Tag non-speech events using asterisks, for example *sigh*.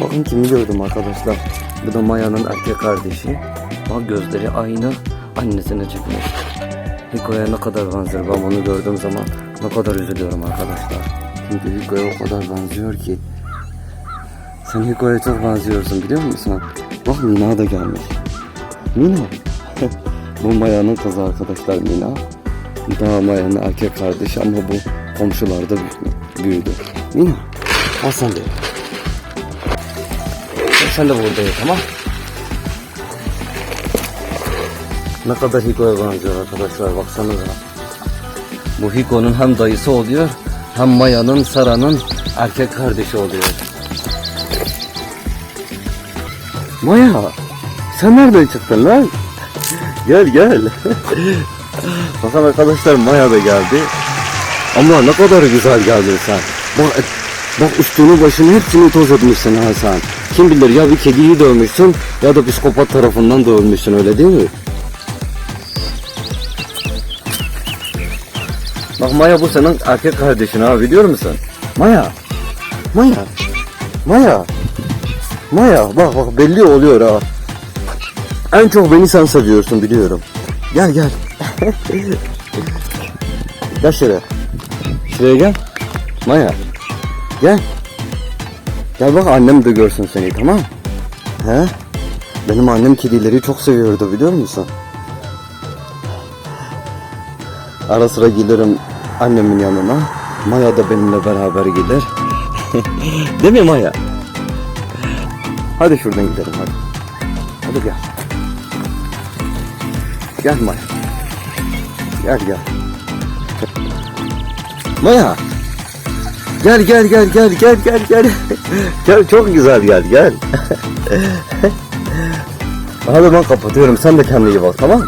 Bakın kimi gördüm arkadaşlar. Bu da Maya'nın erkek kardeşi. Bak gözleri aynı annesine çıkmış. Hiko'ya ne kadar benzer ben bunu gördüğüm zaman ne kadar üzülüyorum arkadaşlar. Çünkü Hiko'ya o kadar benziyor ki. Sen Hiko'ya çok benziyorsun biliyor musun? Bak Mina da gelmiş. Mina. *laughs* bu Maya'nın kızı arkadaşlar Mina. Daha Maya'nın erkek kardeşi ama bu komşularda büyü- büyüdü. Mina. Al sen de. Sen de burada ye tamam. Ne kadar Hiko'ya benziyor arkadaşlar baksanıza. Bu Hiko'nun hem dayısı oluyor hem Maya'nın Sara'nın erkek kardeşi oluyor. Maya sen nereden çıktın lan? Gel gel. Bakın arkadaşlar Maya da geldi. Ama ne kadar güzel geldin sen. Bak, bak üstünü başını hepsini toz etmişsin ha sen. Kim bilir ya bir kediyi dövmüşsün ya da psikopat tarafından dövmüşsün öyle değil mi? Bak Maya bu senin erkek kardeşin ha biliyor musun? Maya. Maya. Maya. Maya bak bak belli oluyor ha. En çok beni sen seviyorsun biliyorum. Gel gel. *laughs* gel şuraya. Şuraya gel. Maya. Gel. Gel bak annem de görsün seni tamam He? Benim annem kedileri çok seviyordu biliyor musun? Ara sıra gelirim annemin yanına. Maya da benimle beraber gelir. *laughs* Değil mi Maya? Hadi şuradan gidelim hadi. Hadi gel. Gel Maya. Gel gel. Maya. Gel gel gel gel gel gel gel. gel çok güzel gel gel. Hadi ben kapatıyorum. Sen de kendine iyi bak tamam mı?